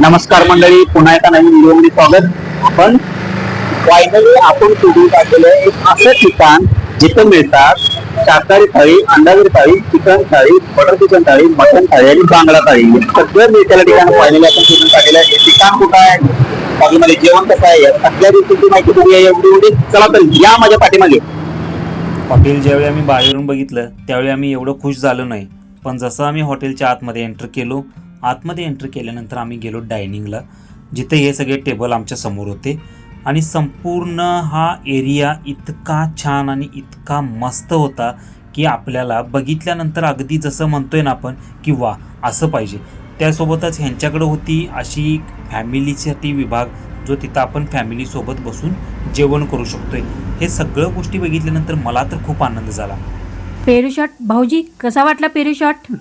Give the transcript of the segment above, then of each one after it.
नमस्कार मंडळी पुन्हा एका नवीन व्हिडिओमध्ये स्वागत. आपण फायनली आपण शोधून टाकलेलं एक असं ठिकाण जिथं मिळतात शाकाहारी थाळी अंडागरी थाळी चिकन थाळी बटर चिकन थाळी मटन थाळी आणि बांगडा थाळी. सगळं मिळतेलं ठिकाण. फायनली आपण शोधून टाकलेलं आहे. हे ठिकाण कुठं आहे? बाजूमध्ये जेवण कसं आहे? या सगळ्या गोष्टींची माहिती बघूया एवढी एवढी चला तर या माझ्या पाठीमागे. हॉटेल ज्यावेळी आम्ही बाहेरून बघितलं त्यावेळी आम्ही एवढं खुश झालो नाही. पण जसं आम्ही हॉटेलच्या आतमध्ये एंटर केलो आतमध्ये एंटर केल्यानंतर आम्ही गेलो डायनिंगला जिथे हे सगळे टेबल आमच्यासमोर होते. आणि संपूर्ण हा एरिया इतका छान आणि इतका मस्त होता की आपल्याला बघितल्यानंतर अगदी जसं म्हणतोय ना आपण की वा असं पाहिजे. त्यासोबतच ह्यांच्याकडं होती अशी फॅमिलीसाठी विभाग जो तिथं आपण फॅमिलीसोबत बसून जेवण करू शकतोय. हे सगळं गोष्टी बघितल्यानंतर मला तर खूप आनंद झाला. पेरू शॉट भाऊजी कसा वाटला पेरू शॉट?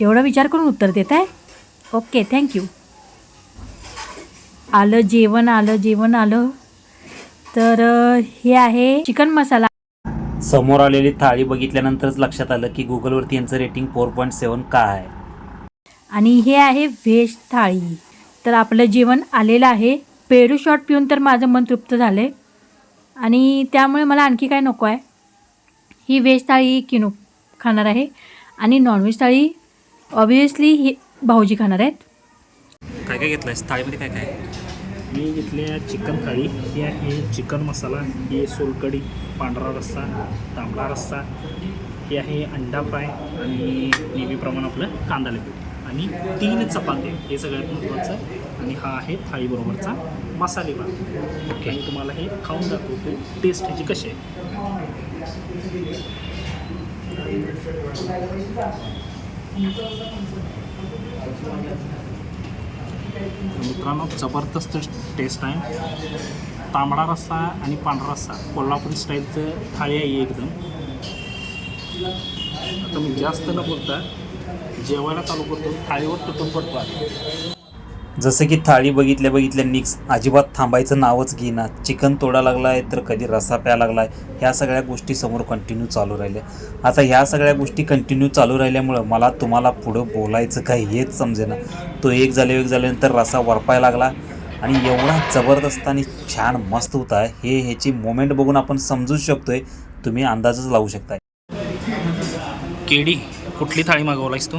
एवढा विचार करून उत्तर देत आहे ओके थँक्यू आलं जेवण आलं जेवण आलं. तर हे आहे चिकन मसाला. समोर आलेली थाळी बघितल्यानंतरच लक्षात आलं की गुगलवरती यांचं रेटिंग फोर पॉईंट सेवन का आहे? आणि हे आहे व्हेज थाळी. तर आपलं जेवण आलेलं आहे. पेरू शॉट पिऊन तर माझं मन तृप्त झालं आहे आणि त्यामुळे मला आणखी काय नको आहे? ही व्हेज थाळी किनू खाणार आहे. आणि नॉनव्हेज थाळी ऑब्वियसली ही भाऊजी खाणार आहेत? काय काय घेतलंय? थाळीमध्ये काय काय? मी घेतल्या चिकन थाळी. ही आहे चिकन मसाला ही सोलकडी पांढरा रस्सा तांबडा रस्सा ही आहे अंडा फ्राय आणि नेहमीप्रमाणे आपलं कांदा लिंबू. आणि तीन चपात्या हे सगळ्यात महत्त्वाचं. आणि हा आहे थाळीबरोबरचा मसाले भात. ओके. आणि तुम्हाला हे खाऊन दाखवतो टेस्ट ह्याची कशी आहे. मित्रांनो जबरदस्त टेस्ट आहे. तांबडा रस्सा आणि पांढरा रस्सा. कोल्हापुरी स्टाईलचं थाळी आहे एकदम. आता मी जास्त न बोलता जेवायला चालू करतो. थाळीवर तुटून पडतो आहे जसं की थाळी बघितल्या बघितल्या निक्स अजिबात थांबायचं नावच घेईना. चिकन तोडा लागला आहे तर कधी रसा प्या आहे ह्या सगळ्या गोष्टी समोर कंटिन्यू चालू राहिल्या. आता ह्या सगळ्या गोष्टी कंटिन्यू चालू राहिल्यामुळं मला तुम्हाला पुढं बोलायचं काय हेच समजेना. तो एक झाले एक झाल्यानंतर रसा वरपाय लागला. आणि एवढा जबरदस्त आणि छान मस्त होता. हे ह्याची मोमेंट बघून आपण समजूच शकतोय. तुम्ही अंदाजच लावू शकताय. केडी कुठली थाळी मागवलायस तू?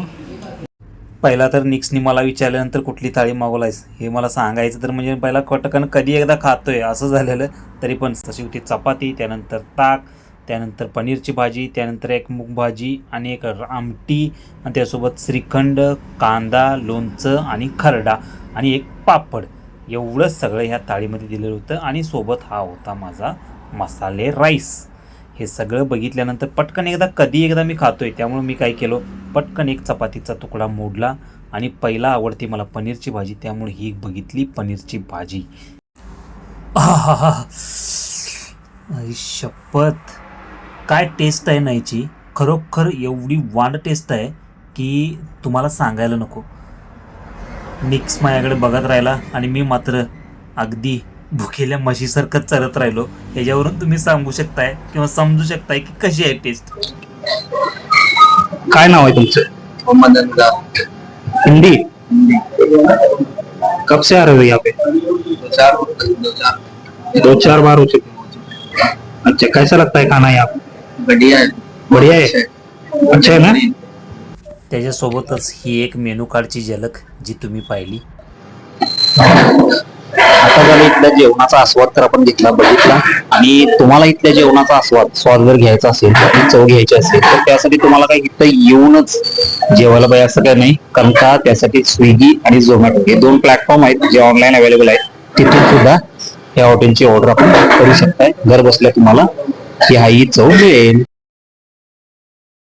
पहिला तर निक्सनी मला विचारल्यानंतर कुठली थाळी मागवलायस? हे मला सांगायचं तर म्हणजे पहिला कटकन कधी एकदा खातोय असं झालेलं. तरी पण तशी होती चपाती त्यानंतर ताक त्यानंतर पनीरची भाजी त्यानंतर एक मूग भाजी आणि एक आमटी आणि त्यासोबत श्रीखंड कांदा लोणचं आणि खरडा आणि एक पापड. एवढं सगळं ह्या थाळीमध्ये दिलेलं होतं आणि सोबत हा होता माझा मसाले राईस. हे सगळं बघितल्यानंतर पटकन एकदा कधी एकदा मी खातोय त्यामुळे मी काय केलो पटकन एक चपातीचा तुकडा मोडला आणि पहिला आवडते मला पनीरची भाजी त्यामुळे ही बघितली पनीरची भाजी. शपथ. काय टेस्ट आहे नाहीची? खरोखर एवढी वांड टेस्ट आहे की तुम्हाला सांगायला नको. निक्स माझ्याकडे बघत राहिला आणि मी मात्र अगदी भुकेल्या म्हशीसारखं चरत राहिलो. ह्याच्यावरून तुम्ही सांगू शकताय किंवा समजू शकताय की कशी आहे टेस्ट काय नाव आहे तुमचं? मदन हिंदी? कब से आ रहे हो यहाँ पे दो चार दो चार बार हो चुके अच्छा कैसा लगता है खाना यहाँ पे बढ़िया है? बढ़िया है। अच्छा है ना? त्याच्यासोबतच ही एक मेनू कार्डची झलक जी तुम्ही पाहिली. आता जर इथल्या जेवणाचा आस्वाद तर आपण घेतला बघितला. आणि तुम्हाला इथल्या जेवणाचा आस्वाद स्वाद जर घ्यायचा असेल चव घ्यायची असेल तर त्यासाठी तुम्हाला काही इथं येऊनच जेवायला पाहिजे असं काही नाही. कारण का? त्यासाठी स्विगी आणि झोमॅटो हे दोन प्लॅटफॉर्म आहेत जे ऑनलाईन अवेलेबल आहेत. तिथून सुद्धा या हॉटेलची ऑर्डर आपण करू शकताय. घर बसल्या तुम्हाला ही चव मिळेल.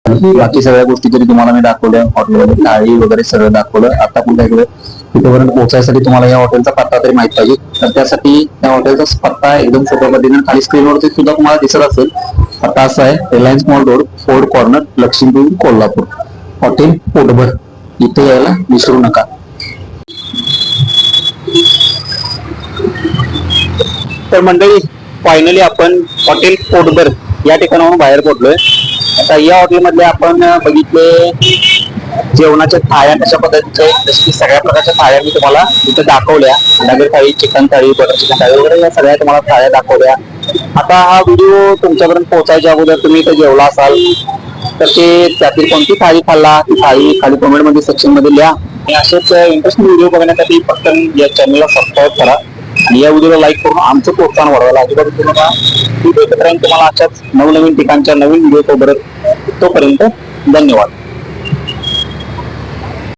बाकी सगळ्या गोष्टी तरी तुम्हाला मी दाखवल्या. हॉटेलमध्ये थाळी वगैरे सगळं दाखवलं. आता पण इकडे तिथेपर्यंत पोहोचायसाठी तुम्हाला या हॉटेलचा पत्ता तरी माहीत पाहिजे. तर त्यासाठी या हॉटेलचा पत्ता एकदम सोप्या पद्धतीने खाली स्क्रीनवरती सुद्धा तुम्हाला दिसत असेल. पत्ता असा आहे Reliance mall road Ford corner Laxmipur Kolhapur. Hotel Potbhar. इथे यायला विसरू नका. तर मंडळी फायनली आपण हॉटेल पोटभर या ठिकाणाहून बाहेर पडलोय. आता या हॉटेलमधले आपण बघितले जेवणाच्या थाळ्या कशा पद्धतीच्या जशी की सगळ्या प्रकारच्या थाळ्या मी तुम्हाला इथे दाखवल्या. नगर थाळी चिकन थाळी बटर चिकन थाळी वगैरे या सगळ्या तुम्हाला थाळ्या दाखवल्या. आता हा व्हिडिओ तुमच्यापर्यंत पोहोचायच्या अगोदर तुम्ही इथे जेवला असाल तर ते त्यातील कोणती थाळी खाल्ला? ती थाळी खाली कमेंटमध्ये सेक्शनमध्ये लिहा. आणि असेच इंटरेस्टिंग व्हिडिओ बघण्यासाठी पटकन या चॅनलला सबस्क्राईब करा. आणि या व्हिडिओला लाईक करून आमचं प्रोत्साहन वाढवायला अजिबात तुम्हाला व्हिडिओ तुम्हाला अशाच नवनवीन ठिकाणच्या नवीन व्हिडिओ सोबत तोपर्यंत धन्यवाद.